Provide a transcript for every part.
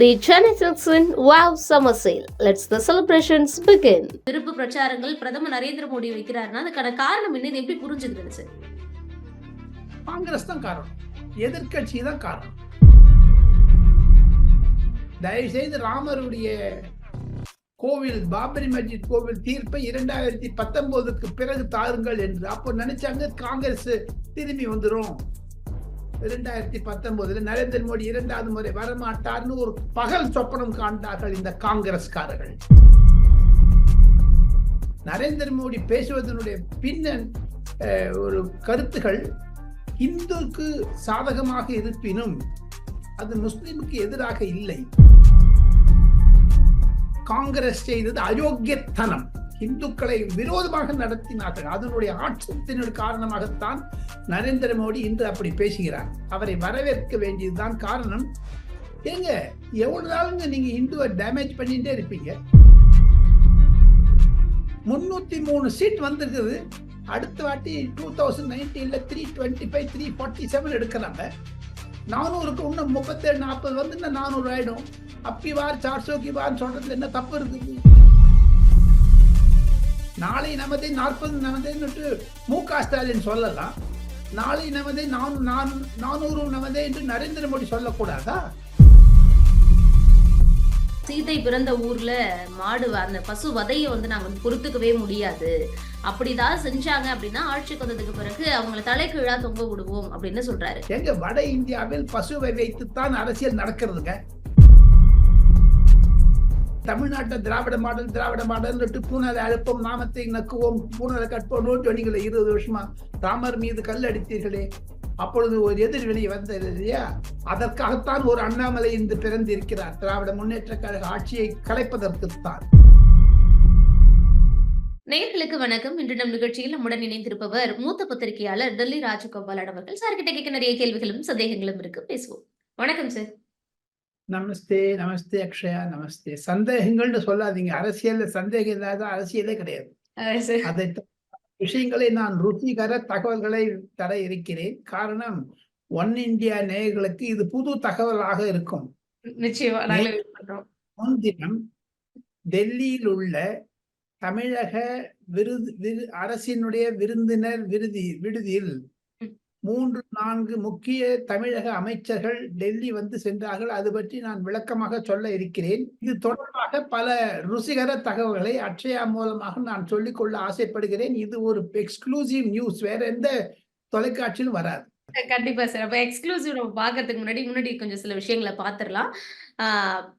The Chennai Silks in Wow Summer Sale. Let's the celebrations begin. விருப்பு பிரச்சாரங்கள் பிரதமர் நரேந்திர மோடி வைக்கிறாருன்னா அதுக்கான காரணம் என்ன? எப்படி புரிஞ்சுக்கிறது சார் காங்கிரஸ் தான் காரணம். எதிர்க்கட்சி தான் காரணம். தயவு செய்து ராமருடைய கோவில் பாபரி மஸ்ஜித் கோவில் தீர்ப்பை இரண்டாயிரத்தி பத்தொன்பதுக்கு பிறகு தாருங்கள் என்று அப்போ நினைச்சாங்க காங்கிரஸ் திரும்பி வந்துரும். இரண்டாயிரத்தி பத்தொன்பதுல நரேந்திர மோடி இரண்டாவது முறை வரமாட்டார்னு ஒரு பகல் சொப்பனம் காண்டார்கள் இந்த காங்கிரஸ்காரர்கள். நரேந்திர மோடி பேசுவதனுடைய பின்னன் அஹ், ஒரு கருத்துகள் இந்துக்கு சாதகமாக இருப்பினும் அது முஸ்லிமுக்கு எதிராக இல்லை. காங்கிரஸ் செய்தது அயோக்கியத்தனம். இந்துக்களை விரோதமாக நடத்தினார்கள். அதனுடைய ஆட்சத்தினுடைய காரணமாகத்தான் நரேந்திர மோடி இன்று அப்படி பேசுகிறார். அவரை வரவேற்க வேண்டியதுதான் காரணம். ஏங்க எவ்வளவு நாளுங்க நீங்க இந்துவை டேமேஜ் பண்ணிட்டே இருப்பீங்க? முன்னூத்தி மூணு சீட் வந்திருக்குது. அடுத்த வாட்டி two thousand நைன்டீன்ல three twenty five three forty seven எடுக்கிறாங்க. நானூறுக்கு இன்னும் முப்பத்தேழு நாற்பது வந்து இன்னும் நானூறு ஆயிடும். அப்பி வார் சார் சோக்கி வார் சொல்றதுல என்ன தப்பு இருக்குது? நாளை நமதே நாற்பது நமதேன்னுட்டு மு க ஸ்டாலின் சொல்லலாம். நாளை நமதே நான் நான் நானூறு நமதே என்று நரேந்திர மோடி சொல்லக்கூடாதா? சீதை பிறந்த ஊர்ல மாடு அந்த பசு வதையை வந்து நாங்க பொறுத்துக்கவே முடியாது. அப்படி ஏதாவது செஞ்சாங்க அப்படின்னா ஆட்சிக்கு வந்ததுக்கு பிறகு அவங்களை தலைகீழா தொங்க விடுவோம் அப்படின்னு சொல்றாரு. எங்க வட இந்தியாவில் பசுவை வைத்துத்தான் அரசியல் நடக்கிறதுங்க. தமிழ்நாட்டை திராவிட மாடல் திராவிட மாடல் பூனலை அழுப்போம் நாமத்தை நக்குவோம் பூனலை கட்போம் சொன்னீங்களே இருபது வருஷமா ராமர் மீது கல் அடித்தீர்களே. அப்பொழுது ஒரு எதிர்வினை வந்தது இல்லையா? அதற்காகத்தான் ஒரு அண்ணாமலை இன்று பிறந்திருக்கிறார். திராவிட முன்னேற்ற கழக ஆட்சியை கலைப்பதற்குத்தான். நேர்களுக்கு வணக்கம். இன்று நம் நிகழ்ச்சியில் நம்முடன் இணைந்திருப்பவர் மூத்த பத்திரிகையாளர் டெல்லி ராஜகோபாலன் அவர்கள். சார் கிட்ட கேட்க நிறைய கேள்விகளும் சந்தேகங்களும் இருக்கு. பேசுவோம். வணக்கம் சார். நமஸ்தே நமஸ்தே அக்ஷயா நமஸ்தே. சந்தேகங்கள்னு சொல்லாதீங்க. அரசியல்ல சந்தேகம் இல்லாத அரசியலே கிடையாது. அதை விஷயங்களை நான் ருசிகர தகவல்களை தர இருக்கிறேன். காரணம் ஒன் இந்தியா நேயர்களுக்கு இது புது தகவலாக இருக்கும். முன்தினம் டெல்லியில் உள்ள தமிழக விருது விரு அரசினுடைய விருந்தினர் விருதி விடுதியில். மூன்று நான்கு முக்கிய தமிழக அமைச்சர்கள் டெல்லி வந்து சென்றார்கள். அது பற்றி நான் விளக்கமாக சொல்ல இருக்கிறேன். இது தொடர்பாக பல ருசிகர தகவல்களை அக்ஷயா மூலமாக நான் சொல்லிக்கொள்ள ஆசைப்படுகிறேன். இது ஒரு எக்ஸ்க்ளூசிவ் நியூஸ் வேற எந்த தொலைக்காட்சியிலும் வராது. கண்டிப்பா சார். அப்ப எக்ஸ்க்ளூசிவ் நம்ம முன்னாடி முன்னாடி கொஞ்சம் சில விஷயங்களை பாத்துரலாம்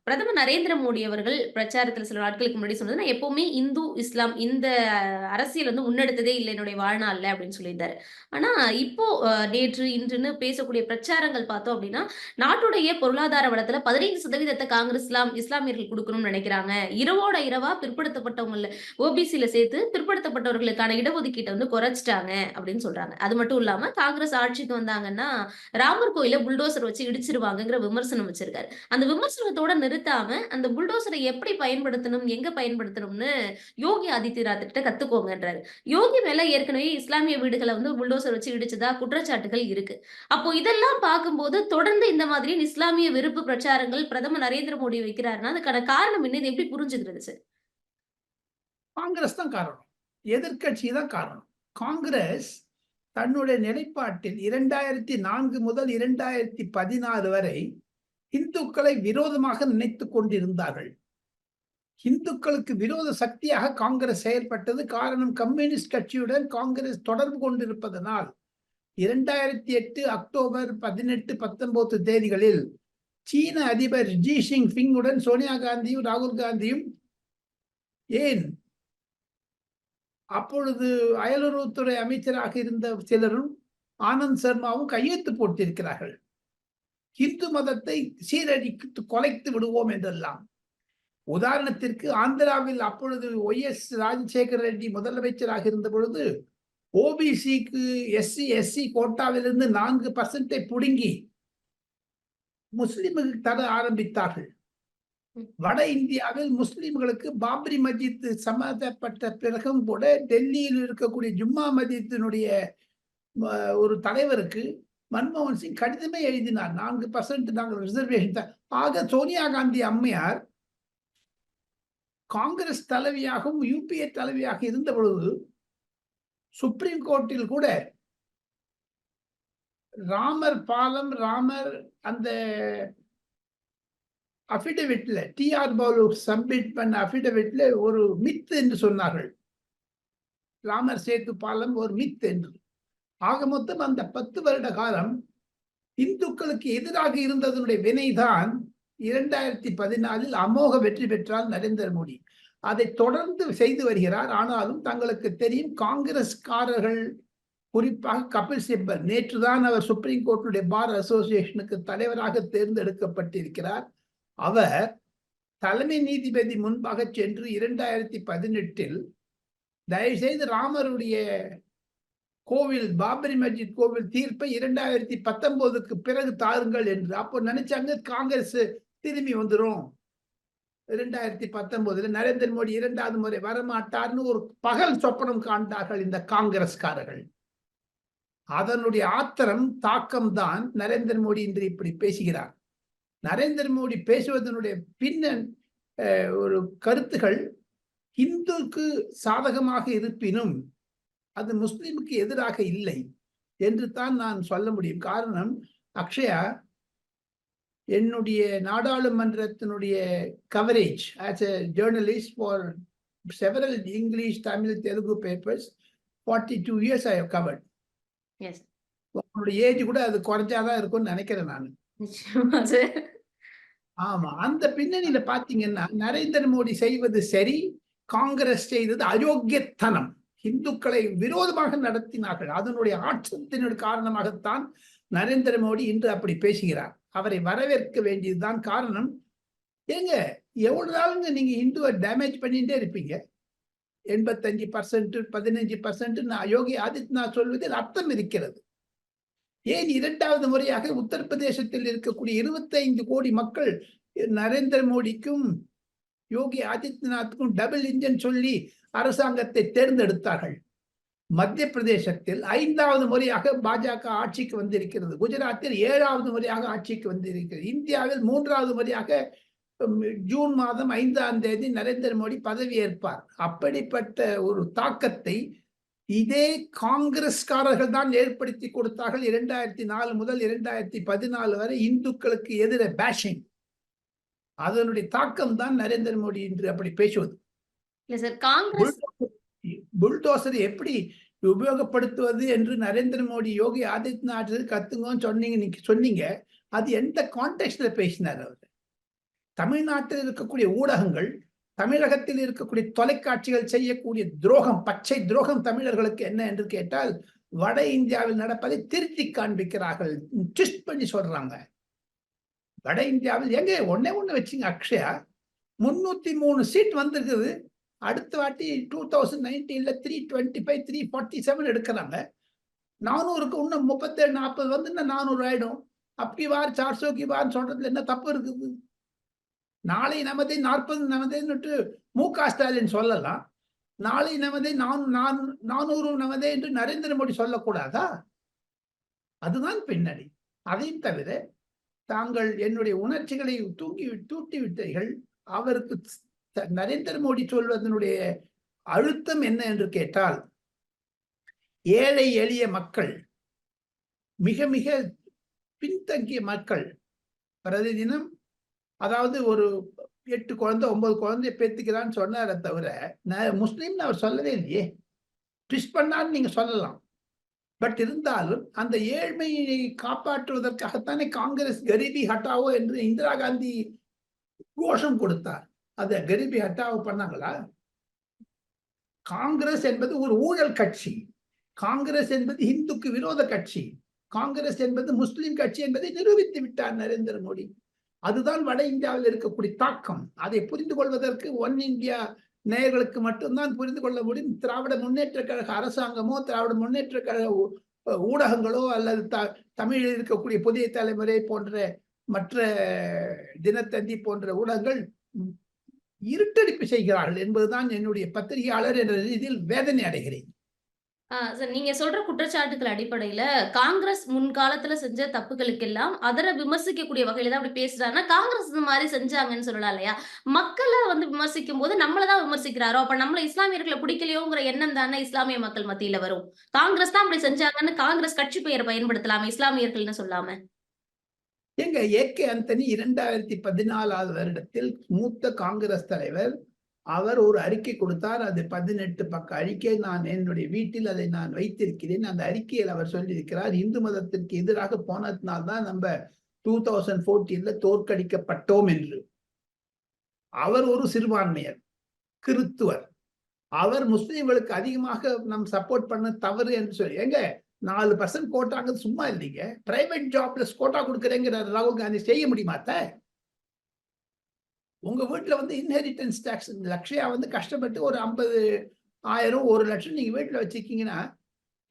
பிரதமர் நரேந்திர மோடி அவர்கள் பிரச்சாரத்துல சில நாட்களுக்கு முன்னாடி சொன்னது நான் எப்பவுமே இந்து இஸ்லாம் இந்த அரசியல் வந்து முன்னெடுத்ததே இல்லை என்னுடைய வாழ்நாள்ல அப்படின்னு சொல்லியிருந்தாரு. ஆனா இப்போ நேற்று இன்றுன்னு பேசக்கூடிய பிரச்சாரங்கள் பார்த்தோம் அப்படின்னா நாட்டுடைய பொருளாதார வளத்துல பதினைந்து சதவீதத்தை காங்கிரஸ் இஸ்லாம் இஸ்லாமியர்கள் கொடுக்கணும்னு நினைக்கிறாங்க. இரவோட இரவா பிற்படுத்தப்பட்டவங்கள ஓபிசியில சேர்த்து பிற்படுத்தப்பட்டவர்களுக்கான இடஒதுக்கீட்டை வந்து குறைச்சிட்டாங்க அப்படின்னு சொல்றாங்க. அது மட்டும் இல்லாம காங்கிரஸ் ஆட்சிக்கு வந்தாங்கன்னா ராமர் கோயில புல்டோசர் வச்சு இடிச்சிருவாங்கங்கிற விமர்சனம் வச்சிருக்காரு. அந்த விமர்சனத்தோட நிறுத்தாம அந்த புல்டோசரை எப்படி பயன்படுத்தணும் எங்க பயன்படுத்தணும்னு யோகி ஆதித்யநாத் கிட்ட கத்துக்கோங்கன்றாரு. யோகி மேல ஏற்கனவே இஸ்லாமிய வீடுகளை வந்து புல்டோசர் வச்சு இடிச்சதா குற்றச்சாட்டுகள் இருக்கு. அப்போ இதெல்லாம் பார்க்கும்போது தொடர்ந்து இந்த மாதிரி இஸ்லாமிய வெறுப்பு பிரச்சாரங்கள் பிரதமர் நரேந்திர மோடி வைக்கிறாருன்னா அதுக்கான காரணம் என்ன? இது எப்படி புரிஞ்சுக்கிறது சார்? காங்கிரஸ் தான் காரணம். எதிர்கட்சி தான் காரணம். காங்கிரஸ் தன்னுடைய நிலைப்பாட்டில் இரண்டாயிரத்தி நான்கு முதல் இரண்டாயிரத்தி பதினாறு வரை இந்துக்களை விரோதமாக நினைத்துக் கொண்டிருந்தார்கள். இந்துக்களுக்கு விரோத சக்தியாக காங்கிரஸ் செயல்பட்டது. காரணம் கம்யூனிஸ்ட் கட்சியுடன் காங்கிரஸ் தொடர்பு கொண்டிருப்பதனால் இரண்டாயிரத்தி எட்டு அக்டோபர் பதினெட்டு பத்தொன்பது தேதிகளில் சீன அதிபர் ஜி ஷிங் பிங்குடன் சோனியா காந்தியும் ராகுல் காந்தியும் ஏன்? அப்பொழுது அயலுறவுத்துறை அமைச்சராக இருந்த சிலரும் ஆனந்த் சர்மாவும் கையெழுத்து போட்டிருக்கிறார்கள். இந்து மதத்தை சீரழித்து கொலைத்து விடுவோம் என்றெல்லாம். உதாரணத்திற்கு ஆந்திராவில் அப்பொழுது ஒய் எஸ் ராஜசேகர ரெட்டி முதலமைச்சராக இருந்த பொழுது ஓபிசிக்கு எஸ்சி எஸ்சி கோட்டாவிலிருந்து நான்கு பர்சன்டை புடுங்கி முஸ்லிமுக்கு தர ஆரம்பித்தார்கள். வட இந்தியாவில் முஸ்லிம்களுக்கு பாப்ரி மஜித் சம்மந்தப்பட்ட பிறகும் கூட டெல்லியில் இருக்கக்கூடிய ஜும்மா மஜித்தினுடைய ஒரு தலைவருக்கு மன்மோகன் சிங் கடிதமே எழுதினார். நான்கு பர்சன்ட் நாங்கள் ரிசர்வேஷன் ஆக சோனியா காந்தி அம்மையார் காங்கிரஸ் தலைவியாகவும் யூபிஏ தலைவியாக இருந்த பொழுது சுப்ரீம் கோர்ட்டில் கூட ராமர் பாலம் ராமர் அந்த அபிடவிட்ல டிஆர் பாலு சப்மிட் பண்ண அபிடவிட்ல ஒரு மித் என்று சொன்னார்கள். ராமர் சேத்து பாலம் ஒரு மித் என்று. ஆக மொத்தம் அந்த பத்து வருட காலம் இந்துக்களுக்கு எதிராக இருந்ததனுடைய வினைதான் இரண்டாயிரத்தி பதினாலில் அமோக வெற்றி பெற்றார் நரேந்திர மோடி. அதை தொடர்ந்து செய்து வருகிறார். ஆனாலும் தங்களுக்கு தெரியும் காங்கிரஸ்காரர்கள் குறிப்பாக கபில் சிப்பல் நேற்றுதான் அவர் சுப்ரீம் கோர்ட்டுடைய பார் அசோசியேஷனுக்கு தலைவராக தேர்ந்தெடுக்கப்பட்டிருக்கிறார். அவர் தலைமை நீதிபதி முன்பாக சென்று இரண்டாயிரத்தி பதினெட்டில் தயவுசெய்து ராமருடைய கோவில் பாபரி மஸ்ஜித் கோவில் தீர்ப்பை இரண்டாயிரத்தி பத்தொன்பதுக்கு பிறகு தாருங்கள் என்று. அப்போ நினைச்சாங்க காங்கிரஸ் திரும்பி வந்துரும். இரண்டாயிரத்தி பத்தொன்பதுல நரேந்திர மோடி இரண்டாவது முறை வரமாட்டார்னு ஒரு பகல் சொப்பனம் காண்டார்கள் இந்த காங்கிரஸ்காரர்கள். அதனுடைய ஆத்திரம் தாக்கம் தான் நரேந்திர மோடி இன்று இப்படி பேசுகிறார். நரேந்திர மோடி பேசுவதனுடைய பின்ன அஹ், ஒரு கருத்துகள் இந்துக்கு சாதகமாக இருப்பினும் அது முஸ்லிமுக்கு எதிராக இல்லை என்று தான் நான் சொல்ல முடியும். காரணம் அக்ஷயா என்னுடைய நாடாளுமன்றத்தினுடைய coverage as a journalist for several English Tamil Telugu papers forty two years I covered உங்களுடைய ஏஜ் கூட அது குறைஞ்சாதான் இருக்கும்னு நினைக்கிறேன் நான். ஆமா அந்த பின்னணியில பாத்தீங்கன்னா நரேந்திர மோடி செய்வது சரி காங்கிரஸ் செய்தது அயோக்கியத்தனம். இந்துக்களை விரோதமாக நடத்தினார்கள். அதனுடைய ஆட்சத்தினுடைய காரணமாகத்தான் நரேந்திர மோடி இன்று அப்படி பேசுகிறார். அவரை வரவேற்க வேண்டியதுதான் காரணம். ஏங்க எவ்வளவு நாளுங்க நீங்க இந்துவை டேமேஜ் பண்ணிட்டே இருப்பீங்க? எண்பத்தஞ்சு பர்சன்ட் பதினஞ்சு பர்சன்ட் யோகி ஆதித்யநாத் சொல்வதில் அர்த்தம் இருக்கிறது. ஏன் இரண்டாவது முறையாக உத்தரப்பிரதேசத்தில் இருக்கக்கூடிய இருபத்தைந்து கோடி மக்கள் நரேந்திர மோடிக்கும் யோகி ஆதித்யநாத்துக்கும் டபுள் இன்ஜின் சொல்லி அரசாங்கத்தை தேர்ந்தெடுத்தார்கள். மத்திய பிரதேசத்தில் ஐந்தாவது முறையாக பாஜக ஆட்சிக்கு வந்திருக்கிறது. குஜராத்தில் ஏழாவது முறையாக ஆட்சிக்கு வந்திருக்கிறது. இந்தியாவில் மூன்றாவது முறையாக ஜூன் மாதம் ஐந்தாம் தேதி நரேந்திர மோடி பதவியேற்பார் அப்படிப்பட்ட ஒரு தாக்கத்தை இதே காங்கிரஸ்காரர்கள் தான் ஏற்படுத்தி கொடுத்தார்கள். இரண்டாயிரத்தி நாலு முதல் இரண்டாயிரத்தி பதினாலு வரை இந்துக்களுக்கு எதிர பேஷிங் அதனுடைய தாக்கம் தான் நரேந்திர மோடி இன்று அப்படி பேசுவது. புல்டோசர் எப்படி உபயோகப்படுத்துவது என்று நரேந்திர மோடி யோகி ஆதித்யநாத் கத்துங்கன்னு சொன்னீங்க நீங்க சொன்னீங்க அது எந்த கான்டெக்ட்ல பேசினார் அவர்? தமிழ்நாட்டில் இருக்கக்கூடிய ஊடகங்கள் தமிழகத்தில் இருக்கக்கூடிய தொலைக்காட்சிகள் செய்யக்கூடிய துரோகம் பச்சை துரோகம் தமிழர்களுக்கு என்ன என்று கேட்டால் வட இந்தியாவில் நடப்பதை திருத்தி காண்பிக்கிறார்கள் ட்விஸ்ட் பண்ணி சொல்றாங்க. வட இந்தியாவில் எங்க? ஒன்னே ஒண்ணு வச்சுங்க அக்ஷயா. முன்னூத்தி மூணு சீட் வந்திருக்குது. அடுத்த வாட்டி two thousand நைன்டீன்ல three twenty five three forty seven எடுக்கிறாங்க. நானூறுக்கு இன்னும் முப்பத்தேழு நாற்பது வந்து இன்னும் நானூறு ஆயிடும்? அப்படி வார் சார்சோ கி வார்ன்னு சொல்றதுல என்ன தப்பு இருக்குது? நாளை நமதே நாற்பது நமதேன்னுட்டு மு க ஸ்டாலின் சொல்லலாம். நாளை நமதே நான் நான் நானூறு நமதே என்று நரேந்திர மோடி சொல்லக்கூடாதா? அதுதான் பின்னணி. அதையும் தவிர தாங்கள் என்னுடைய உணர்ச்சிகளை தூக்கி தூட்டி விட்டீர்கள் அவருக்கு த- நரேந்திர மோடி சொல்வதனுடைய அழுத்தம் என்ன என்று கேட்டால் ஏழை எளிய மக்கள் மிக மிக பின்தங்கிய மக்கள் பிரதிதினம் அதாவது ஒரு எட்டு குழந்தை ஒன்பது குழந்தைய பேத்துக்கிறான்னு சொன்னாரே தவிர நான் முஸ்லீம்னு அவர் சொல்லவே இல்லையே. ட்விஸ்ட் பண்ணான்னு நீங்க சொல்லலாம். பட் இருந்தாலும் அந்த ஏழ்மையை காப்பாற்றுவதற்காகத்தானே காங்கிரஸ் கரிபி ஹட்டாவோ என்று இந்திரா காந்தி கோஷம் கொடுத்தார். அந்த கரிபி ஹட்டாவோ பண்ணாங்களா? காங்கிரஸ் என்பது ஒரு ஊழல் கட்சி. காங்கிரஸ் என்பது இந்துக்கு விரோத கட்சி. காங்கிரஸ் என்பது முஸ்லிம் கட்சி என்பதை நிரூபித்து விட்டார் நரேந்திர மோடி. அதுதான் வட இந்தியாவில் இருக்கக்கூடிய தாக்கம். அதை புரிந்து கொள்வதற்கு ஒன் இந்தியா நேயர்களுக்கு மட்டும்தான் புரிந்து கொள்ள முடியும். திராவிட முன்னேற்ற கழக அரசாங்கமோ திராவிட முன்னேற்ற கழக ஊடகங்களோ அல்லது த தமிழில் இருக்கக்கூடிய புதிய தலைமுறை போன்ற மற்ற தினத்தந்தி போன்ற ஊடகங்கள் இருட்டடிப்பு செய்கிறார்கள் என்பதுதான் என்னுடைய பத்திரிகையாளர் என்ற ரீதியில் வேதனை அடைகிறேன். சார் நீங்க சொல்ற குற்றச்சாட்டுகள் அடிப்படையில காங்கிரஸ் முன்காலத்துல செஞ்ச தப்புகளுக்கெல்லாம் அதர விமர்சிக்கக்கூடிய வகையில தான் அப்படி பேசுறாங்கன்னா காங்கிரஸ் இந்த மாதிரி செஞ்சாங்கன்னு சொல்லலாம் இல்லையா? மக்களை வந்து விமர்சிக்கும் போது நம்மள தான் விமர்சிக்கிறாரோ? அப்ப நம்மள இஸ்லாமியர்களை பிடிக்கலையோங்கிற எண்ணம் தானே இஸ்லாமிய மக்கள் மத்தியில வரும். காங்கிரஸ் தான் அப்படி செஞ்சாங்கன்னு காங்கிரஸ் கட்சி பெயரை பயன்படுத்தலாமே இஸ்லாமியர்கள்னு சொல்லாம. எங்க ஏ கே அந்தனி இரண்டாயிரத்தி பதினாலாவது வருடத்தில் மூத்த காங்கிரஸ் தலைவர் அவர் ஒரு அறிக்கை கொடுத்தார். அது பதினெட்டு பக்க அறிக்கை. நான் என்னுடைய வீட்டில் அதை நான் வைத்திருக்கிறேன். அந்த அறிக்கையில் அவர் சொல்லியிருக்கிறார் இந்து மதத்திற்கு எதிராக போனதுனால்தான் நம்ம டூ தௌசண்ட் ஃபோர்டீன்ல தோற்கடிக்கப்பட்டோம் என்று. அவர் ஒரு சிறுபான்மையர் கிறித்துவர். அவர் முஸ்லீம்களுக்கு அதிகமாக நம் சப்போர்ட் பண்ண தவறு என்று சொல்லி எங்க நாலு பர்சன்ட் கோட்டாங்க சும்மா இல்லைங்க. பிரைவேட் ஜாப்ல கோட்டா கொடுக்குறேங்கிற ராகுல் காந்தி. செய்ய முடியுமாத்த உங்க வீட்டுல வந்து இன்ஹெரிட்டன்ஸ் டாக்ஸ் லட்சியா வந்து கஷ்டப்பட்டு ஒரு ஐம்பது ஆயிரம் ஒரு லட்சம் நீங்க வீட்டுல வச்சிருக்கீங்கன்னா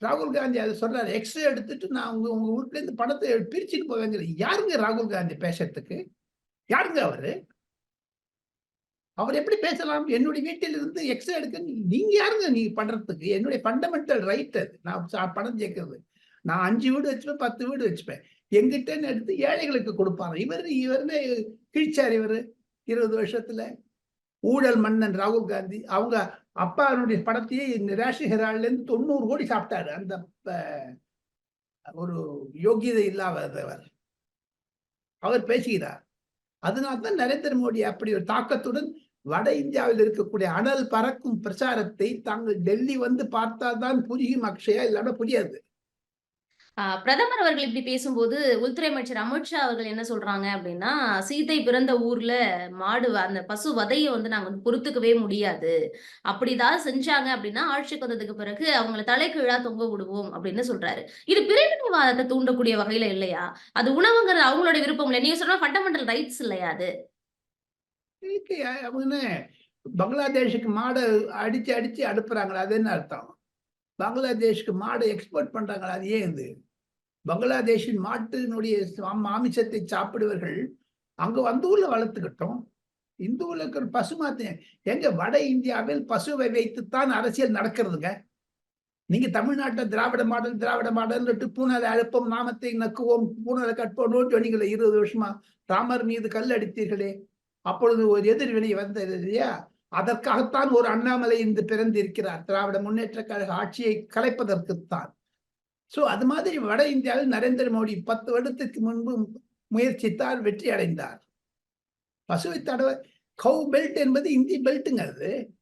ராகுல் காந்தி அதை சொல்றாரு எக்ஸ்ரே எடுத்துட்டு நான் உங்க உங்க வீட்டுல இருந்து பணத்தை பிரிச்சுட்டு போவேங்கிற யாருங்க ராகுல் காந்தி பேசுறதுக்கு? யாருங்க அவரு? அவர் எப்படி பேசலாம்? என்னுடைய வீட்டில் இருந்து எக்ஸ்ரே எடுக்க நீங்க யாருங்க நீங்க பண்றதுக்கு? என்னுடைய ஃபண்டமெண்டல் ரைட் அது. நான் சா- பணம் சேர்க்கறது. நான் அஞ்சு வீடு வச்சுப்பேன் பத்து வீடு வச்சுப்பேன். எங்கிட்டன்னு எடுத்து ஏழைகளுக்கு கொடுப்பாங்க இவர் இவருன்னு கிழிச்சார் இவரு. இருபது வருஷத்துல ஊழல் மன்னன் ராகுல் காந்தி அவங்க அப்பாவுடைய படத்தையே இந்த ரேஷன் இருந்து தொண்ணூறு கோடி சாப்பிட்டாரு. அந்த ப- ஒரு யோகியதை இல்லாதவர். அவர் பேசுகிறார். அதனால்தான் நரேந்திர மோடி அப்படி ஒரு தாக்கத்துடன் வட இந்தியாவில் இருக்கக்கூடிய அனல் பறக்கும் பிரச்சாரத்தை தாங்கள் டெல்லி வந்து பார்த்தால்தான் புரியும் அக்ஷயா இல்லாம புரியாது. பிரதமர் அவர்கள் இப்படி பேசும்போது உள்துறை அமைச்சர் அமித்ஷா அவர்கள் என்ன சொல்றாங்க அப்படின்னா சீதை பிறந்த ஊர்ல மாடு அந்த பசு வதையை வந்து நாங்க வந்து பொறுத்துக்கவே முடியாது. அப்படி ஏதாவது செஞ்சாங்க அப்படின்னா ஆட்சிக்கு வந்ததுக்கு பிறகு அவங்களை தலைகீழா தொங்க விடுவோம் அப்படின்னு சொல்றாரு. இது பிரிவினைவாதத்தை தூண்டக்கூடிய வகையில இல்லையா? அது உணவுங்கிறது அவங்களோட விருப்பம் இல்லை நீங்க சொன்ன ஃபண்டமெண்டல் ரைட்ஸ் இல்லையா அது? பங்களாதேஷுக்கு மாடை அடிச்சு அடிச்சு அனுப்புறாங்களா அது என்ன அர்த்தம்? பங்களாதேஷ்க்கு மாடை எக்ஸ்போர்ட் பண்றாங்களா? அது ஏன் இது? பங்களாதேஷின் மாட்டினுடைய மாமிசத்தை சாப்பிடுவர்கள் அங்க வந்து ஊர்ல வளர்த்துக்கிட்டோம். இந்த ஊர்ல இருக்கிற பசுமாத்து எங்க வட இந்தியாவில் பசுவை வைத்துத்தான் அரசியல் நடக்கிறதுங்க. நீங்க தமிழ்நாட்டில் திராவிட மாடல் திராவிட மாடல்னுட்டு பூனலை அழுப்பம் நாமத்தை நக்குவோம் பூனலை கட்போம் சொன்னீங்களே இருபது வருஷமா. ராமர் மீது கல் அடித்தீர்களே. அப்பொழுது ஒரு எதிர்வினை வந்தது இல்லையா? அதற்காகத்தான் ஒரு அண்ணாமலை இன்று பிறந்திருக்கிறார். திராவிட முன்னேற்ற கழக ஆட்சியை கலைப்பதற்குத்தான். சோ அது மாதிரி வட இந்தியாவில் நரேந்திர மோடி பத்து வருடத்துக்கு முன்பு முயற்சித்தார் வெற்றி அடைந்தார். பசுவை தடவை கவு பெல்ட் என்பது இந்தி பெல்ட்டுங்க அது.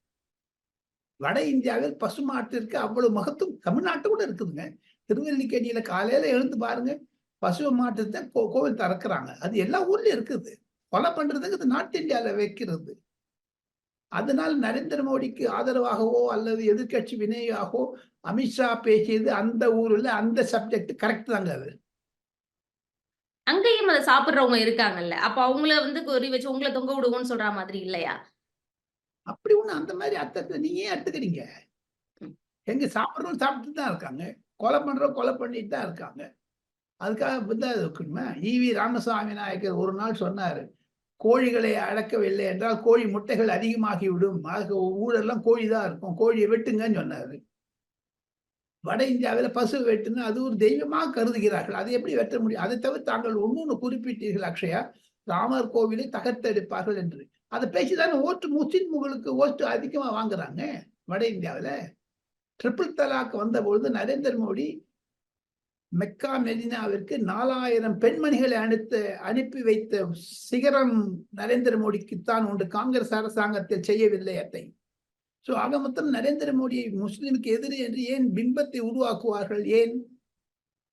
வட இந்தியாவில் பசுமாட்டிற்கு அவ்வளவு மகத்துவம் தமிழ்நாட்டு கூட இருக்குதுங்க. திருவல்லிக்கேணியில காலையில எழுந்து பாருங்க பசு மாட்டு கோ- கோவில் திறக்கிறாங்க. அது எல்லா ஊர்லயும் இருக்குது. கொலை பண்றதுக்கு நார்த் இந்தியால வைக்கிறது. அதனால் நரேந்திர மோடிக்கு ஆதரவாகவோ அல்லது எதிர்க்கட்சி வினையாகவோ அமித்ஷா பேசியது அந்த ஊர்ல அந்த சப்ஜெக்ட் கரெக்ட் தாங்க அது. அங்கேயும் அதை சாப்பிடுறவங்க இருக்காங்கல்ல. அப்ப அவங்கள வந்து குறி வச்சு உங்களை தொங்க விடுவோம்னு சொல்ற மாதிரி இல்லையா? அப்படி ஒண்ணு அந்த மாதிரி அர்த்தத்தை நீங்க ஏன் எடுத்துக்கிறீங்க? எங்க சாப்பிட்றவங்க சாப்பிட்டு தான் இருக்காங்க. கொலை பண்றவங்க கொலை பண்ணிட்டு தான் இருக்காங்க. அதுக்காக புத்தா இருக்கணுமா ஈவி ராமசாமி நாயக்கர் ஒரு நாள் சொன்னாரு. கோழிகளை அடக்கவில்லை என்றால் கோழி முட்டைகள் அதிகமாகிவிடும். ஆக ஊரெல்லாம் கோழி தான் இருக்கும். கோழியை வெட்டுங்கன்னு சொன்னார். வட இந்தியாவில் பசு வெட்டுன்னு அது ஒரு தெய்வமாக கருதுகிறார்கள். அதை எப்படி வெட்ட முடியும்? அதை தவிர தாங்கள் ஒன்று குறிப்பிட்டீர்கள் அக்ஷயா. ராமர் கோவிலை தகர்த்தெடுப்பார்கள் என்று. அதை பேசிதானே ஓட்டு முஸ்லிம்களுக்கு ஓட்டு அதிகமாக வாங்குறாங்க வட இந்தியாவில். ட்ரிபிள் தலாக் வந்த பொழுது நரேந்திர மோடி மெக்கா மெதினாவிற்கு நாலாயிரம் பெண்மணிகளை அனுத்து அனுப்பி வைத்த சிகரம் நரேந்திர மோடிக்குத்தான் உண்டு. காங்கிரஸ் அரசாங்கத்தில் செய்யவில்லை அதை ஸோ ஆக மொத்தம் நரேந்திர மோடியை முஸ்லிமுக்கு எதிரி என்று ஏன் பிம்பத்தை உருவாக்குவார்கள்? ஏன்?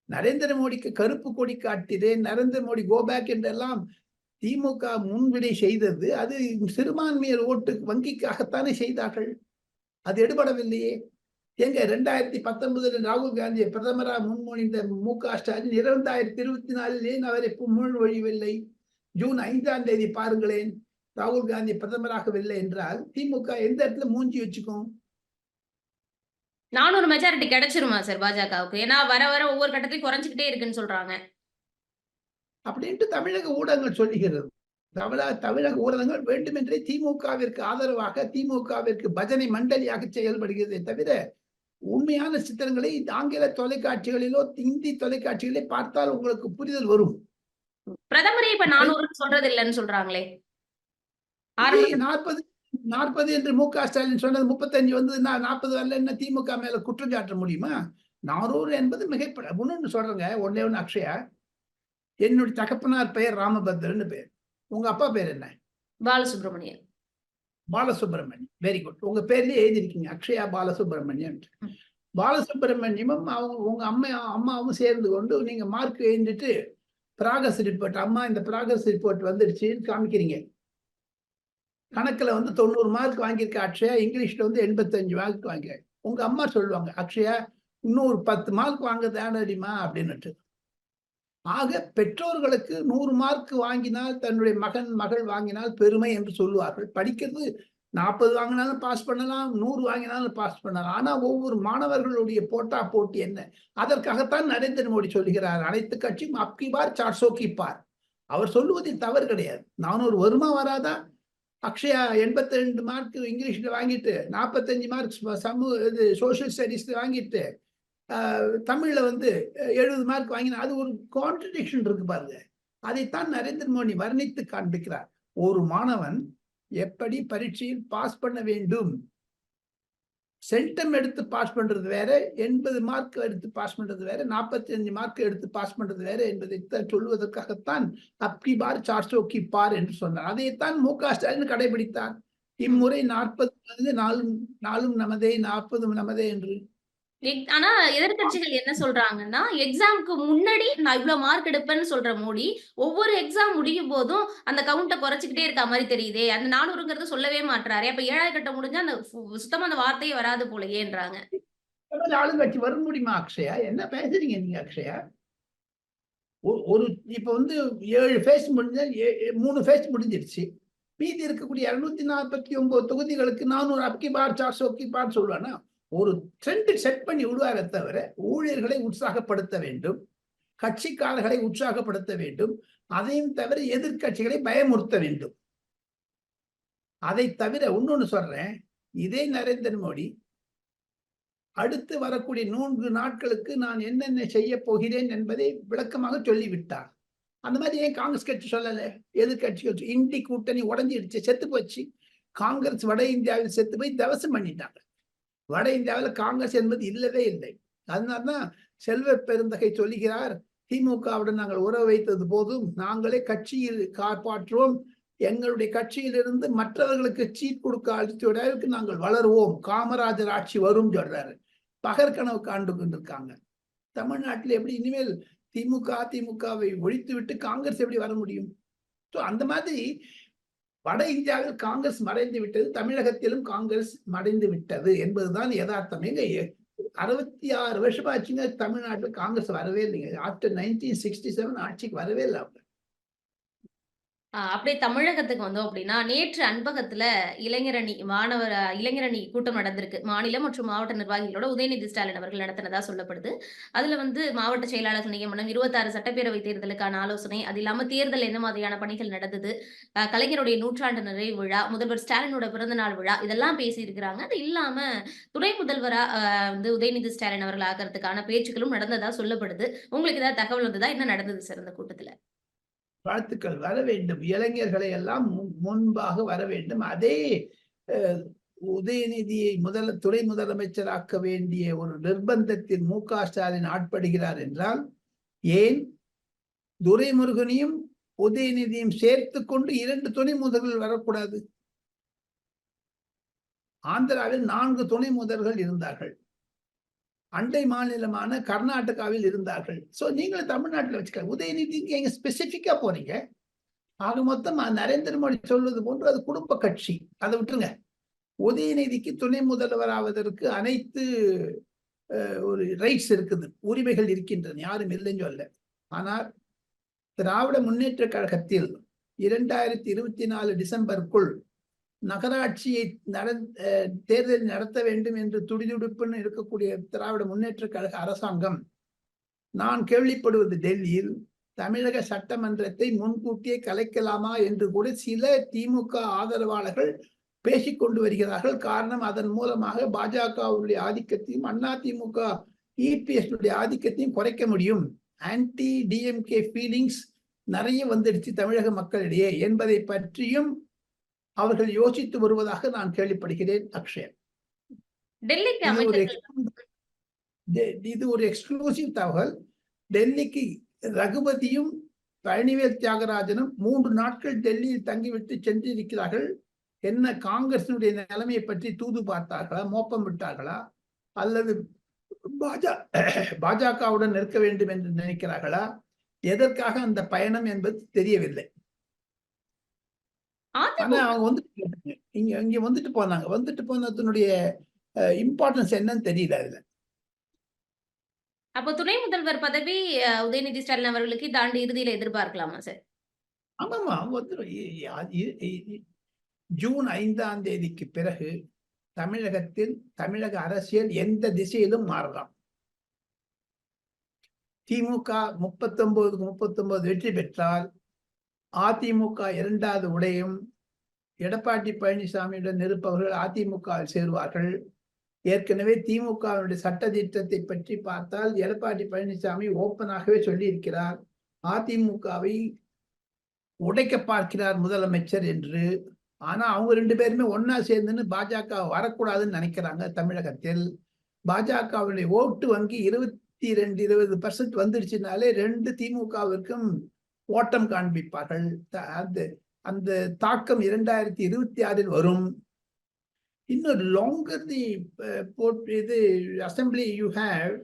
நரேந்திர மோடிக்கு கருப்பு கொடி காட்டிறேன் நரேந்திர மோடி கோபேக் என்றெல்லாம் திமுக முன்விடை செய்தது அது சிறுபான்மையர் ஓட்டு வங்கிக்காகத்தானே செய்தார்கள்? அது எடுபடவில்லையே. எங்க ரெண்டாயிரத்தி பத்தொன்பதுல ராகுல் காந்தியை பிரதமரா முன்மொழிந்த மு க ஸ்டாலின் இரண்டாயிரத்தி இருபத்தி நாலில் ஏன் அவரை முன்மொழியவில்லை ஜூன் ஐந்தாம் தேதி பாருங்களேன் ராகுல் காந்தி பிரதமராகவில்லை என்றால் திமுக எந்த இடத்துல மூஞ்சி வச்சுக்கும்? நானூறு மெஜாரிட்டி கிடைச்சிருமா சார் பாஜகவுக்கு? ஏன்னா வர வர ஒவ்வொரு கட்டத்திலையும் குறைஞ்சிக்கிட்டே இருக்குன்னு சொல்றாங்க. அப்படின்ட்டு தமிழக ஊடகங்கள் சொல்லுகிறது. தமிழக தமிழக ஊடகங்கள் வேண்டுமென்றே திமுகவிற்கு ஆதரவாக திமுகவிற்கு பஜனை மண்டலியாக செயல்படுகிறதே தவிர உண்மையான சித்திரங்களை ஆங்கில தொலைக்காட்சிகளிலோ இந்தி தொலைக்காட்சிகளிலே பார்த்தால் உங்களுக்கு புரிதல் வரும். பிரதமரே இப்ப நானூறுன்னு சொல்றது இல்லைன்னு சொல்றாங்களே நாற்பது நாற்பது என்று மு க ஸ்டாலின் சொன்னது முப்பத்தஞ்சு வந்து நாற்பது வரல என்ன திமுக மேல குற்றம் சாட்ட முடியுமா? நானூறு என்பது மிகைப்பட ஒண்ணு சொல்றேங்க ஒன்னே ஒண்ணு அக்ஷயா. என்னுடைய தகப்பனார் பெயர் ராமபத்ரன்னு பேர். உங்க அப்பா பேர் என்ன? பாலசுப்ரமணியன். பாலசுப்ரமணியம். வெரி குட் உங்க பேர்லயே எழுதிருக்கீங்க அக்ஷயா பாலசுப்ரமணியம். பாலசுப்ரமணியமும் அவங்க உங்க அம்மா அம்மாவும் சேர்ந்து கொண்டு நீங்க மார்க் எழுதிட்டு ப்ராகஸ் ரிப்போர்ட் அம்மா இந்த ப்ராகஸ் ரிப்போர்ட் வந்துடுச்சுன்னு காமிக்கிறீங்க. கணக்குல வந்து தொண்ணூறு மார்க் வாங்கியிருக்க அக்ஷயா இங்கிலீஷ்ல வந்து எண்பத்தஞ்சு மார்க் வாங்க உங்க அம்மா சொல்லுவாங்க அக்ஷயா இன்னொரு பத்து மார்க் வாங்க தானடிமா அப்படின்னுட்டு. ஆக பெற்றோர்களுக்கு நூறு மார்க் வாங்கினால் தன்னுடைய மகன் மகள் வாங்கினால் பெருமை என்று சொல்லுவார்கள். படிக்கிறது நாற்பது வாங்கினாலும் பாஸ் பண்ணலாம் நூறு வாங்கினாலும் பாஸ் பண்ணலாம். ஆனால் ஒவ்வொரு மாணவர்களுடைய போட்டா போட்டி என்ன? அதற்காகத்தான் நரேந்திர மோடி சொல்லுகிறார் அனைத்து கட்சியும் அப்கிபார் பார் சார்சோ கி பார் அவர் சொல்லுவதில் தவறு கிடையாது. நானூறு வருமா வராதா? அக்ஷயா எண்பத்தி ரெண்டு மார்க் இங்கிலீஷ்ல வாங்கிட்டு நாற்பத்தஞ்சு மார்க் சமூக இது சோசியல் ஸ்டடீஸில் வாங்கிட்டு தமிழ்ல வந்து எழுபது மார்க் வாங்கினா அது ஒரு கான்ட்ரடிக்ஷன் இருக்கு பாருங்க. அதைத்தான் நரேந்திர மோடி வர்ணித்து காண்பிக்கிறார். ஒரு மாணவன் எப்படி பரீட்சையில் பாஸ் பண்ண வேண்டும்? சென்டம் எடுத்து பாஸ் பண்றது வேற எண்பது மார்க் எடுத்து பாஸ் பண்றது வேற நாற்பத்தி அஞ்சு மார்க் எடுத்து பாஸ் பண்றது வேற என்பதை சொல்வதற்காகத்தான் அப்கி பார் சார்சோ கி பார் என்று சொன்னார். அதைத்தான் மு க ஸ்டாலின் கடைபிடித்தார். இம்முறை நாற்பது நாலும் நாளும் நமதே நாற்பதும் நமதே என்று ஆனா எதிர்க்கட்சிகள் என்ன சொல்றாங்கன்னா எக்ஸாம்க்கு முன்னாடி நான் இவ்வளவு மார்க் எடுப்பேன்னு சொல்ற மோடி ஒவ்வொரு எக்ஸாம் முடியும் போதும் அந்த கவுண்ட்டை குறைச்சிக்கிட்டே இருக்க மாதிரி தெரியுதே அந்த நானூறுங்கிறத சொல்லவே மாட்டாரு அப்ப ஏழாவது கட்டம் முடிஞ்சா அந்த சுத்தமா அந்த வார்த்தையே வராது போலயேன்றாங்க. ஆளுங்கட்சி வர முடியுமா அக்ஷயா? என்ன பேசுறீங்க நீங்க அக்ஷயா? ஒ- ஒரு இப்ப வந்து ஏழு ஃபேஸ் முடிஞ்ச ஏ- மூணு ஃபேஸ் முடிஞ்சிருச்சு. மீதி இருக்கக்கூடிய இருநூத்தி நாற்பத்தி ஒன்பது தொகுதிகளுக்கு நானூறு அப்கி பார் சார் கி பார் சொல்லுவானா? ஒரு ட்ரெண்ட் செட் பண்ணி விடுவாரே தவிர ஊழியர்களை உற்சாகப்படுத்த வேண்டும். கட்சிக்காரர்களை உற்சாகப்படுத்த வேண்டும். அதையும் தவிர எதிர்க்கட்சிகளை பயமுறுத்த வேண்டும். அதை தவிர இன்னொன்னு சொல்றேன். இதே நரேந்திர மோடி அடுத்து வரக்கூடிய நூன்கு நாட்களுக்கு நான் என்னென்ன செய்ய போகிறேன் என்பதை விளக்கமாக சொல்லிவிட்டார். அந்த மாதிரி ஏன் காங்கிரஸ் கட்சி சொல்லலை? எதிர்கட்சிகள் இண்டி கூட்டணி உடஞ்சிடுச்சு செத்து போச்சு. காங்கிரஸ் வட இந்தியாவில் செத்து போய் தவசம் பண்ணிட்டாங்க. வட இந்தியாவில் காங்கிரஸ் என்பது இல்லவே இல்லை. அதனால்தான் செல்வ பெருந்தகை சொல்லுகிறார் திமுகவுடன் நாங்கள் உறவு வைத்தது போதும் நாங்களே கட்சியில் காப்பாற்றுவோம். எங்களுடைய கட்சியிலிருந்து மற்றவர்களுக்கு சீட் கொடுக்க அளித்த அளவுக்கு நாங்கள் வளருவோம். காமராஜர் ஆட்சி வரும் சொல்றாரு. பகற்கனவு காண்டு கொண்டிருக்காங்க தமிழ்நாட்டில் எப்படி இனிமேல் திமுக அதிமுகவை ஒழித்து விட்டு காங்கிரஸ் எப்படி வர முடியும்? ஸோ அந்த மாதிரி வட இந்தியாவில் காங்கிரஸ் மறைந்து விட்டது தமிழகத்திலும் காங்கிரஸ் மறைந்து விட்டது என்பதுதான் யதார்த்தம். எங்க அறுபத்தி ஆறு வருஷமா ஆச்சுங்க தமிழ்நாட்டில் காங்கிரஸ் வரவே இல்லைங்க. ஆஃப்டர் நைன்டீன் சிக்ஸ்டி செவன் ஆட்சிக்கு வரவே இல்லை அவங்க. அப்படியே தமிழகத்துக்கு வந்தோம் அப்படின்னா நேற்று அன்பகத்துல இளைஞரணி மாணவர் இளைஞரணி கூட்டம் நடந்திருக்கு. மாநில மற்றும் மாவட்ட நிர்வாகிகளோட உதயநிதி ஸ்டாலின் அவர்கள் நடத்தினதா சொல்லப்படுது. அதுல வந்து மாவட்ட செயலாளர் நியமனம் இருபத்தாறு சட்டப்பேரவை தேர்தலுக்கான ஆலோசனை அது இல்லாம தேர்தல் என்ன மாதிரியான பணிகள் நடந்தது கலைஞருடைய நூற்றாண்டு நிறைவு விழா முதல்வர் ஸ்டாலினோட பிறந்த நாள் விழா இதெல்லாம் பேசியிருக்கிறாங்க. அது இல்லாம துணை முதல்வரா வந்து உதயநிதி ஸ்டாலின் அவர்கள் ஆகிறதுக்கான பேச்சுக்களும் நடந்ததா சொல்லப்படுது. உங்களுக்கு ஏதாவது தகவல் வந்ததா? என்ன நடந்தது சார் இந்த கூட்டத்துல? வாழ்த்துக்கள் வர வேண்டும். இளைஞர்களை எல்லாம் முன்பாக வர வேண்டும். அதே அஹ், உதயநிதியை முதல் துணை முதலமைச்சராக்க வேண்டிய ஒரு நிர்பந்தத்தில் மு க ஸ்டாலின் ஆட்படுகிறார் என்றால் ஏன்? துரைமுருகனையும் உதயநிதியும் சேர்த்து கொண்டு இரண்டு துணை முதல்கள் வரக்கூடாது. ஆந்திராவில் நான்கு துணை முதல்கள் இருந்தார்கள். அண்டை மாநிலமான கர்நாடகாவில் இருந்தார்கள். ஸோ நீங்களும் தமிழ்நாட்டில் வச்சுக்க உதயநிதிக்கு எங்க ஸ்பெசிஃபிக்காக போறீங்க. ஆக மொத்தம் நரேந்திர மோடி சொல்வது போன்று அது குடும்ப கட்சி. அதை விட்டுருங்க. உதயநிதிக்கு துணை முதல்வர் ஆவதற்கு அனைத்து ஒரு ரைட்ஸ் இருக்குது. உரிமைகள் இருக்கின்றன. யாரும் இல்லைன்னு சொல்ல ஆனால் திராவிட முன்னேற்ற கழகத்தில் இரண்டாயிரத்தி இருபத்தி நாலு டிசம்பருக்குள் நகராட்சியை நட தேர்தல் நடத்த வேண்டும் என்று துடிதுடிப்புன்னு இருக்கக்கூடிய திராவிட முன்னேற்ற கழக அரசாங்கம் நான் கேள்விப்படுவது டெல்லியில் தமிழக சட்டமன்றத்தை முன்கூட்டியே கலைக்கலாமா என்று கூட சில திமுக ஆதரவாளர்கள் பேசிக் கொண்டு வருகிறார்கள். காரணம் அதன் மூலமாக பாஜகவுடைய ஆதிக்கத்தையும் அண்ணா திமுக இபிஎஸ் ஆதிக்கத்தையும் குறைக்க முடியும். ஆன்டி டிஎம்கே ஃபீலிங்ஸ் நிறைய வந்துடுச்சு தமிழக மக்களிடையே. என்பதை பற்றியும் அவர்கள் யோசித்து வருவதாக நான் கேள்விப்படுகிறேன் அக்ஷய் டெல்லிக்கு இது ஒரு எக்ஸ்க்ளூசிவ் தகவல். டெல்லிக்கு ரகுபதியும் பழனிவேல் தியாகராஜனும் மூன்று நாட்கள் டெல்லியில் தங்கிவிட்டு சென்றிருக்கிறார்கள். என்ன காங்கிரசினுடைய நிலைமையை பற்றி தூது பார்த்தார்களா மோப்பம் விட்டார்களா அல்லது பாஜ பாஜகவுடன் இருக்க வேண்டும் என்று நினைக்கிறார்களா எதற்காக அந்த பயணம் என்பது தெரியவில்லை. ஆனா அவங்க வந்து இங்க இங்க வந்துட்டு போனாங்க. வந்துட்டு போனதனுடைய இம்பார்ட்டன்ஸ் என்னன்னு தெரியல அதுல. அப்போ துணை முதல்வர் பதவி உதயநிதி ஸ்டாலின் அவர்களுக்கு இந்த ஆண்டு இறுதியில எதிர்பார்க்கலாமா சார்? ஆமாமா இ- இ- ஜூன் ஐந்தாம் தேதிக்கு பிறகு தமிழகத்தில் தமிழக அரசியல் எந்த திசையிலும் மாறலாம். திமுக முப்பத்தொன்பதுக்கு முப்பத்தொன்பது வெற்றி பெற்றால் அதிமுக இரண்டாவது உடையும் எடப்பாடி பழனிசாமியுடன் இருப்பவர்கள் அதிமுகவில் சேருவார்கள். ஏற்கனவே திமுகவினுடைய சட்ட திட்டத்தை பற்றி பார்த்தால் எடப்பாடி பழனிசாமி ஓப்பனாகவே சொல்லியிருக்கிறார். அதிமுகவை உடைக்க பார்க்கிறார் முதலமைச்சர் என்று. ஆனா அவங்க ரெண்டு பேருமே ஒன்னா சேர்ந்துன்னு பாஜக வரக்கூடாதுன்னு நினைக்கிறாங்க தமிழகத்தில். பாஜகவுடைய ஓட்டு வங்கி இருபத்தி ரெண்டு இருபது பர்சன்ட் வந்துடுச்சுனாலே ரெண்டு திமுகவிற்கும் ஓட்டம் காண்பிப்பார்கள். த- அந்த அந்த தாக்கம் இரண்டாயிரத்தி இருபத்தி ஆறில் வரும். இன்னும் லாங்கர் தி போட் இது assembly you have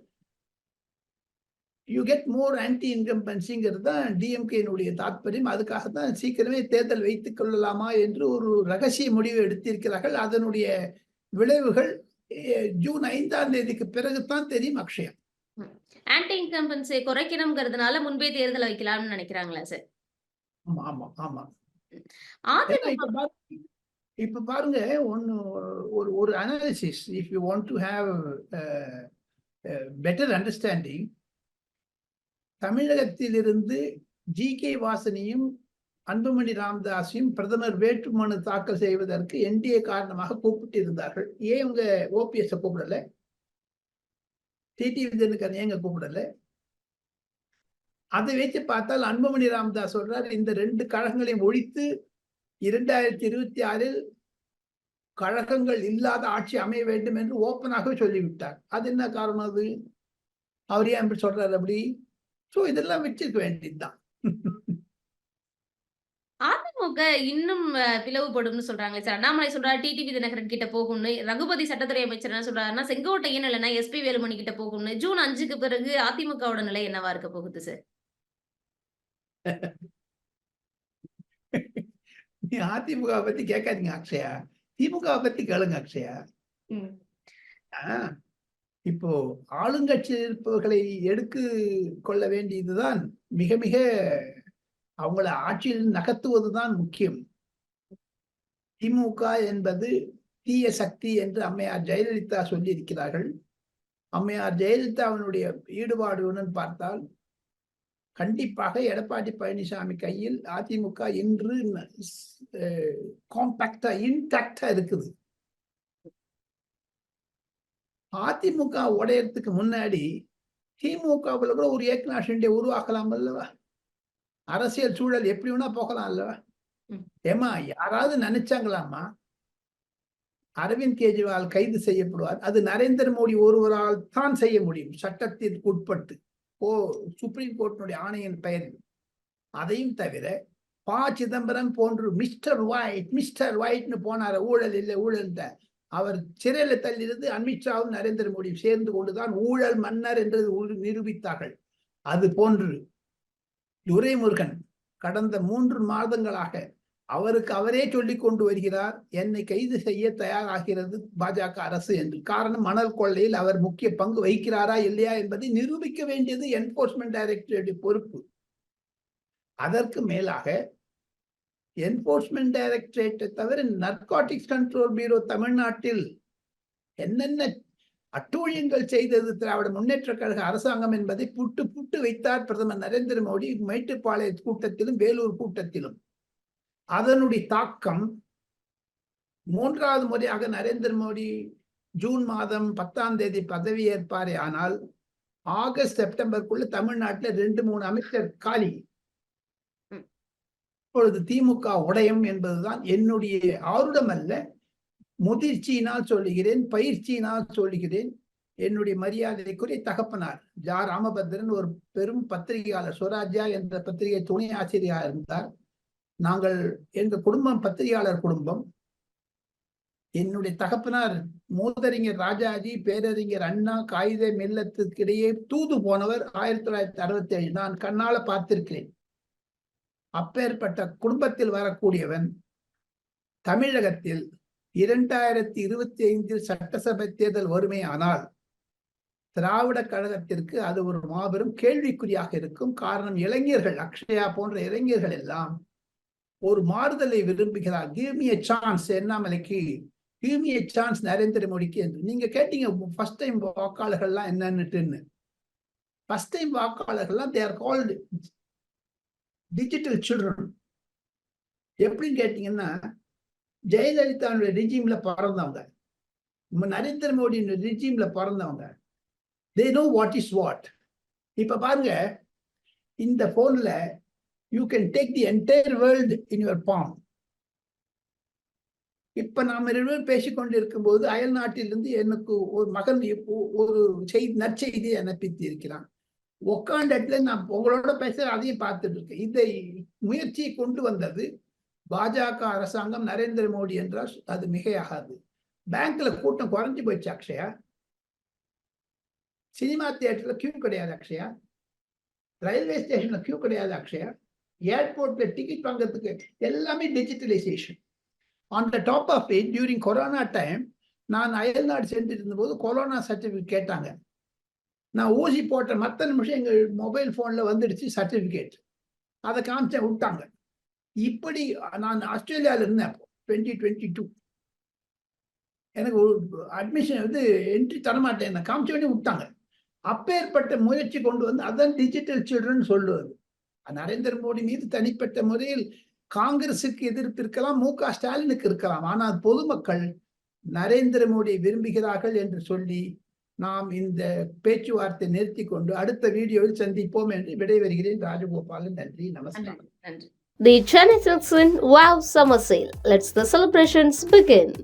you get more anti இன்கம்பன்சிங்கிறது தான் டிஎம்கேனுடைய தாற்பயம் அதுக்காக தான் சீக்கிரமே தேர்தல் வைத்துக் கொள்ளலாமா என்று ஒரு ரகசிய முடிவு எடுத்திருக்கிறார்கள். அதனுடைய விளைவுகள் ஜூன் ஐந்தாம் தேதிக்கு பிறகுதான் தெரியும் அக்ஷயம். ஆன்டி இன்கம்பன்ஸை குறைக்கணுங்கிறதுனால முன்பே தேர்தல் வைக்கலாம்னு நினைக்கிறாங்களா சார் ஆமா ஆமா ஆமா. ஏன்னா அதிமுக இப்ப பாருங்க இப்ப பாருங்க ஒன்னு ஒரு ஒரு analysis if you want to have better understanding தமிழகத்திலிருந்து ஜி கே வாசனியும் அன்புமணி ராமதாஸையும் பிரதமர் வேட்புமனு தாக்கல் செய்வதற்கு என்டிஏ காரணமாக கூப்பிட்டு இருந்தார்கள் ஏன் உங்க ஓபிஎஸ் கூப்பிடல? டிடி விஜயனுக்கு ஏங்க கூப்பிடல? அதை வச்சு பார்த்தால் அன்புமணி ராமதாஸ் சொல்றார் இந்த ரெண்டு கழகங்களையும் ஒழித்து இரண்டாயிரத்தி இருபத்தி ஆறில் கழகங்கள் இல்லாத ஆட்சி அமைய வேண்டும் என்று ஓப்பனாகவே சொல்லிவிட்டார். அது என்ன காரணம் அது? அவர் ஏன் அப்படி சொல்றாரு அப்படி? சோ இதெல்லாம் வச்சிருக்க வேண்டியதுதான். அதிமுக இன்னும் பிளவுபடும்னு சொல்றாங்களே சார் அண்ணாமலை சொல்றாரு டிடிவி தினகரன் கிட்ட போகும்னு. ரகுபதி சட்டத்துறை அமைச்சர் என்ன சொல்றாருன்னா செங்கோட்டையன் இல்லைன்னா எஸ்பி வேலுமணி கிட்ட போகும்னு. ஜூன் அஞ்சுக்கு பிறகு அதிமுகவோட நிலை என்னவா இருக்க போகுது சார்? நீ அதிமுக பத்தி கேட்காதீங்க அக்ஷயா. திமுக பத்தி கேளுங்க அக்ஷயா. ஆஹ் இப்போ ஆளுங்கட்சியில் இருப்பவர்களை எடுத்து கொள்ள வேண்டியதுதான் மிக மிக அவங்கள ஆட்சியில் நகர்த்துவதுதான் முக்கியம். திமுக என்பது தீய சக்தி என்று அம்மையார் ஜெயலலிதா சொல்லியிருக்கிறார்கள். அம்மையார் ஜெயலலிதாவினுடைய ஈடுபாடு பார்த்தால் கண்டிப்பாக எடப்பாடி பழனிசாமி கையில் அதிமுக இன்று காம்பாக்டா இன்டாக்டா இருக்குது. அதிமுக உடையறதுக்கு முன்னாடி திமுகவில் கூட ஒரு ஏக்நாத் உருவாக்கலாம் அல்லவா அரசியல் சூழல் எப்படி வேணா போகலாம் அல்லவா. ஏமா யாராவது நினைச்சாங்களாமா அரவிந்த் கெஜ்ரிவால் கைது செய்யப்படுவார். அது நரேந்திர மோடி ஒருவரால் தான் செய்ய முடியும். சட்டத்திற்கு உட்பட்டு. ஓ சுப்ரீம் கோர்ட்டினுடைய ஆணையின் பெயரில். அதையும் தவிர ப. சிதம்பரம் போன்று மிஸ்டர் ஒயிட் மிஸ்டர் ஒயிட்னு போனார் ஊழல் இல்லை ஊழல் அவர் சிறையில தள்ளியிருந்து அமித்ஷாவும் நரேந்திர மோடியும் சேர்ந்து கொண்டுதான் ஊழல் மன்னர் என்று நிரூபித்தார்கள். அது போன்று துரைமுருகன் கடந்த மூன்று மாதங்களாக அவருக்கு அவரே சொல்லி கொண்டு வருகிறார் என்னை கைது செய்ய தயாராகிறது பாஜக அரசு என்று. காரணம் மணல் கொள்ளையில் அவர் முக்கிய பங்கு வகிக்கிறாரா இல்லையா என்பதை நிரூபிக்க வேண்டியது என்போர்ஸ்மெண்ட் டைரக்டரேட் பொறுப்பு. அதற்கு மேலாக என்போர்ஸ்மெண்ட் டைரக்டரேட்டை தவிர நர்காட்டிக்ஸ் கண்ட்ரோல் பீரோ தமிழ்நாட்டில் என்னென்ன அட்டூழியங்கள் செய்தது திராவிட முன்னேற்ற கழக அரசாங்கம் என்பதை புட்டு புட்டு வைத்தார் பிரதமர் நரேந்திர மோடி மேட்டுப்பாளைய கூட்டத்திலும் வேலூர் கூட்டத்திலும். அதனுடைய தாக்கம் மூன்றாவது முறையாக நரேந்திர மோடி ஜூன் மாதம் பத்தாம் தேதி பதவி ஏற்பாரே ஆனால் ஆகஸ்ட் செப்டம்பருக்குள்ள தமிழ்நாட்டுல ரெண்டு மூணு அமைச்சர் காலி. இப்பொழுது திமுக உடையும் என்பதுதான் என்னுடைய ஆருடம் அல்ல முதிர்ச்சியினால் சொல்லுகிறேன் பயிற்சியினால் சொல்லுகிறேன். என்னுடைய மரியாதைக்குரிய தகப்பனார் ஜா. ராமபத்ரன் ஒரு பெரும் பத்திரிகையாளர் சுவராஜ்யா என்ற பத்திரிகை துணை ஆசிரியராக இருந்தார். நாங்கள் எங்க குடும்பம் பத்திரிகையாளர் குடும்பம். என்னுடைய தகப்பனார் மூதறிஞர் ராஜாஜி பேரறிஞர் அண்ணா காகித மில்லத்துக்கிடையே தூது போனவர் ஆயிரத்தி தொள்ளாயிரத்தி அறுபத்தி ஏழு நான் கண்ணால பார்த்திருக்கிறேன். அப்பேற்பட்ட குடும்பத்தில் வரக்கூடியவன் தமிழகத்தில் இரண்டாயிரத்தி இருபத்தி ஐந்தில் சட்டசபை தேர்தல் வருமே ஆனால் திராவிட கழகத்திற்கு அது ஒரு மாபெரும் கேள்விக்குறியாக இருக்கும். காரணம் இளைஞர்கள் அக்ஷயா போன்ற இளைஞர்கள் எல்லாம் ஒரு மாறுதலை விரும்புகிறார். கிவ் எ சான்ஸ் என்னாமலைக்கு கிவ் எ சான்ஸ் நரேந்திர மோடிக்கு என்று. நீங்க கேட்டீங்க ஃபர்ஸ்ட் டைம் வாக்காளர்கள்லாம் என்னன்னுட்டுன்னு. ஃபர்ஸ்ட் டைம் வாக்காளர்கள்லாம் தேர் கால்டு டிஜிட்டல் சில்ட்ரன் எப்படின்னு கேட்டீங்கன்னா ஜெயலலிதாவுடைய ரிஜிம்ல பிறந்தவங்க. நரேந்திர மோடி ரிஜிம்ல பிறந்தவங்க. They know what is what இப்ப பாருங்க இந்த போன்ல you can take the entire world in your palm இப்ப நாம் இருவரும் பேசிக்கொண்டு இருக்கும்போது அயல் நாட்டிலிருந்து எனக்கு ஒரு மகன் ஒரு செய்தி நற்செய்தி அனுப்பித்து இருக்கிறான் உக்காண்ட இடத்துல நான் உங்களோட பேசுற அதையும் பார்த்துட்டு இருக்கேன். இதை முயற்சியை கொண்டு வந்தது பாஜக அரசாங்கம் நரேந்திர மோடி என்றால் அது மிகையாகாது. பேங்க்ல கூட்டம் குறைஞ்சு போயிடுச்சு அக்ஷயா. சினிமா தியேட்டர்ல கியூ கிடையாது அக்ஷயா. ரயில்வே ஸ்டேஷன்ல கியூ கிடையாது அக்ஷயா. ஏர்போர்ட்ல டிக்கெட் வாங்குறதுக்கு எல்லாமே digitalisation on the top of it during corona time நான் அயல்நாடு சென்று இருந்தபோது கொரோனா சர்டிஃபிகேட் கேட்டாங்க. நான் ஊசி போட்ட மற்ற நிமிஷம் எங்கள் மொபைல் ஃபோனில் வந்துடுச்சு சர்டிஃபிகேட் அதை காமிச்சேன் விட்டாங்க. இப்படி நான் ஆஸ்திரேலியாவில் இருந்தேன் அப்போ டுவெண்ட்டி டுவெண்ட்டி டூ எனக்கு ஒரு அட்மிஷன் வந்து என்ட்ரி தரமாட்டேன். காமிச்ச உடனே விட்டாங்க. அப்பேற்பட்ட முயற்சி கொண்டு வந்து அதான் டிஜிட்டல் சில்ட்ரன் சொல்லுவது நரேந்திர மோடி மீது தனிப்பட்ட முறையில் காங்கிரசுக்கு எதிர்ப்பு இருக்கலாம் மு க ஸ்டாலினுக்கு இருக்கலாம். ஆனால் பொதுமக்கள் நரேந்திர மோடி விரும்புகிறார்கள் என்று சொல்லி நாம் இந்த பேச்சுவார்த்தை நிறுத்தி கொண்டு அடுத்த வீடியோவில் சந்திப்போம் என்று விடைபெறுகிறேன். ராஜகோபாலன் நன்றி நமஸ்காரம். நன்றி. The Chennai Silks in Wow Summer Sale. Let's the celebrations begin.